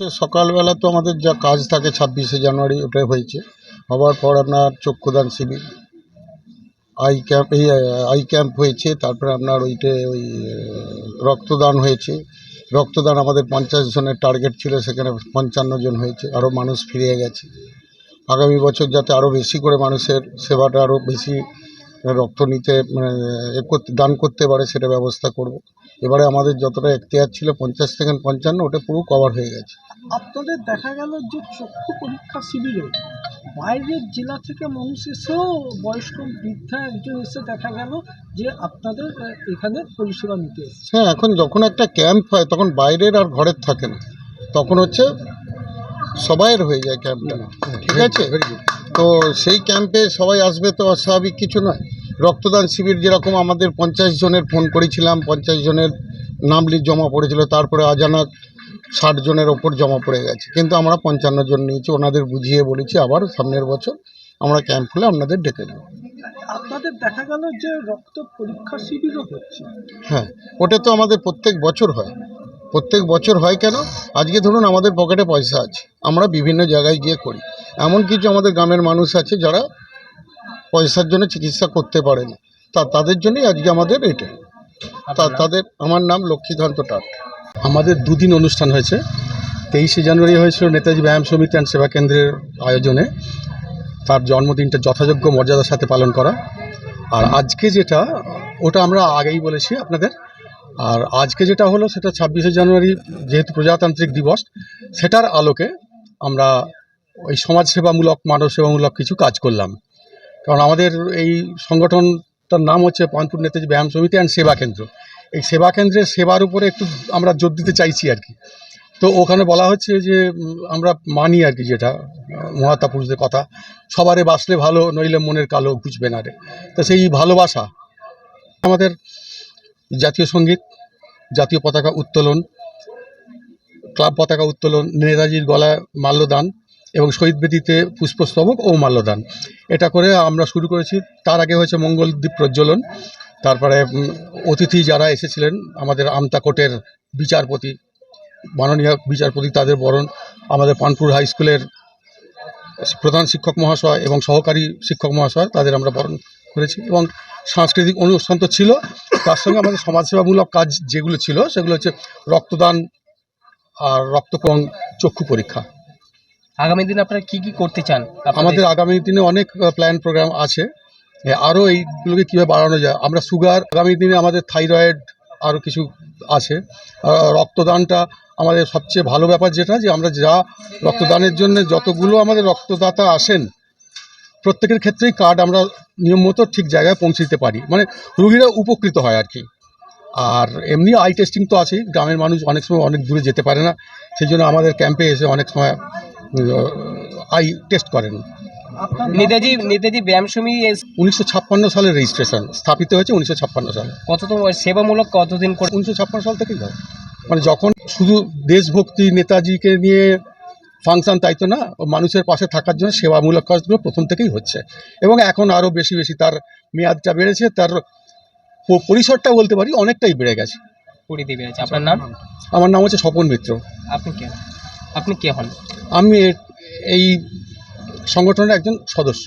সকালবেলা তো আমাদের যা কাজ থাকে ছাব্বিশে জানুয়ারি, ওটাই হয়েছে। হওয়ার পর আপনার চক্ষুদান শিবির। আই ক্যাম্প, এই, আই ক্যাম্প হয়েছে, তারপরে আপনার ওইটে ওই রক্তদান হয়েছে। রক্তদান আমাদের পঞ্চাশ জনের টার্গেট ছিল, সেখানে পঞ্চান্ন জন হয়েছে, আরও মানুষ ফিরে গেছে। আগামী বছর যাতে আরও বেশি করে মানুষের সেবাটা আরও বেশি রক্ত নিতে মানে এ করতে দান করতে পারে সেটা ব্যবস্থা করব। এবারে আমাদের যতটা এখতিয়ার ছিল পঞ্চাশ থেকে পঞ্চান্ন ওটা পুরো কভার হয়ে গেছে। আপনাদের দেখা গেল যে চক্ষু পরীক্ষা শিবিরে বাইরের জেলা থেকে মানুষ এসেও বয়স্ক বৃদ্ধা একজন এসে দেখা গেল যে আপনাদের এখানে পরিষেবা নিতে এসেছে। হ্যাঁ এখন যখন একটা ক্যাম্প হয় তখন বাইরের আর ঘরের থাকে না। তখন হচ্ছে সবাইয়ের হয়ে যায় ক্যাম্পটা ঠিক আছে? তো সেই ক্যাম্পে সবাই আসবে তো অস্বাভাবিক কিছু নয়। রক্তদান শিবির যেরকম আমাদের পঞ্চাশ জনের ফোন করেছিলাম পঞ্চাশ জনের নাম লিস্ট জমা পড়েছিল তারপরে আজানাক ষাট জনের ওপর জমা পড়ে গেছে। কিন্তু আমরা পঞ্চান্ন জন নিয়েছি ওনাদের বুঝিয়ে বলেছি আবার সামনের বছর আমরা ক্যাম্প খুলে আপনাদের ডেকে নেব। আপনাদের দেখা গেল যে রক্ত পরীক্ষা শিবিরও হচ্ছে। হ্যাঁ ওটা তো আমাদের প্রত্যেক বছর হয়। প্রত্যেক বছর হয় কেন? আজকে ধরুন আমাদের পকেটে পয়সা আছে আমরা বিভিন্ন জায়গায় গিয়ে করি। এমন কিছু আমাদের গ্রামের মানুষ আছে যারা পয়সার জন্য চিকিৎসা করতে পারে না। তা তাদের জন্যই আজকে আমাদের এটা। তা তাদের আমার নাম লক্ষ্মীকান্ত টাট। আমাদের দুদিন অনুষ্ঠান হয়েছে। তেইশে জানুয়ারি হয়েছিল নেতাজি ব্যায়াম সমিতি অ্যান্ড সেবা কেন্দ্রের আয়োজনে। তার জন্মদিনটা যথাযোগ্য মর্যাদার সাথে পালন করা। আর আজকে যেটা ওটা আমরা আগেই বলেছি আপনাদের। আর আজকে যেটা হলো সেটা ছাব্বিশে জানুয়ারি যেহেতু প্রজাতান্ত্রিক দিবস সেটার আলোকে আমরা ওই সমাজসেবামূলক মানব সেবামূলক কিছু কাজ করলাম। কারণ আমাদের এই সংগঠনটার নাম হচ্ছে পয়নপুর নেতাজি ব্যায়াম সমিতি অ্যান্ড সেবা কেন্দ্র। এই সেবা কেন্দ্রের সেবার উপরে একটু আমরা জোর দিতে চাইছি আর কি। তো ওখানে বলা হচ্ছে যে আমরা মানি আর কি যেটা আহ, মহাত্মা পুরুষদের কথা। সবারে বাসলে ভালো নইলে মনের কালো বুঝবে না রে। তো সেই ভালোবাসা আমাদের জাতীয় সংগীত জাতীয় পতাকা উত্তোলন ক্লাব পতাকা উত্তোলন নেতাজির গলায় মাল্যদান এবং শহীদ বেদিতে পুষ্পস্তবক ও মাল্যদান। এটা করে আমরা শুরু করেছি। তার আগে হয়েছে মঙ্গলদ্বীপ প্রজ্বলন। তারপরে অতিথি যারা এসেছিলেন, আমাদের আমতা কোর্টের বিচারপতি, মাননীয় বিচারপতি তাদের বরণ, আমাদের পানপুর হাই স্কুলের প্রধান শিক্ষক মহাশয় এবং সহকারী শিক্ষক মহাশয় তাদের আমরা বরণ করেছি। এবং সাংস্কৃতিক অনুষ্ঠান তো ছিল, তার সঙ্গে আমাদের সমাজসেবামূলক কাজ যেগুলো ছিল, সেগুলো হচ্ছে রক্তদান আর রক্ত এবং চক্ষু পরীক্ষা। আগামী দিনে আপনারা কি কি করতে চান আমাদের আগামী দিনে অনেক প্ল্যান প্রোগ্রাম আছে। আরও এইগুলোকে কীভাবে বাড়ানো যায়? আমরা সুগার, আগামী দিনে আমাদের থাইরয়েড আরও কিছু আছে। রক্তদানটা আমাদের সবচেয়ে ভালো ব্যাপার যেটা, যে আমরা যা রক্তদানের জন্য যতগুলো আমাদের রক্তদাতা আসেন, প্রত্যেকের ক্ষেত্রেই কার্ড আমরা নিয়ম মতো ঠিক জায়গায় পৌঁছে দিতে পারি। মানে রুগীরা উপকৃত হয় আর কি। আর এমনি আই টেস্টিং তো আছেই। গ্রামের মানুষ অনেক সময় অনেক দূরে যেতে পারে না। সেই জন্য আমাদের ক্যাম্পে এসে অনেক সময় আই টেস্ট করেন। নেতাজি নেতাজি ব্যায়াম সমিতি উনিশশো ছাপ্পান্ন সালের রেজিস্ট্রেশন স্থাপিত হয়েছে উনিশশো ছাপ্পান্ন সালে। কততম সেবামূলক কতদিন করে উনিশশো ছাপ্পান্ন সাল থেকেই হয়। মানে যখন শুধু দেশভক্তি নেতাজিকে নিয়ে ফাংশন তাই তো না মানুষের পাশে থাকার জন্য সেবামূলক কাজগুলো প্রথম থেকেই হচ্ছে। এবং এখন আরও বেশি বেশি তার মেয়াদটা বেড়েছে তার পরিসরটা বলতে পারি অনেকটাই বেড়ে গেছে। আপনার নাম? আমার নাম হচ্ছে স্বপন মিত্র। আপনি কে? আপনি কে হন? আমি এই সংগঠনের একজন সদস্য।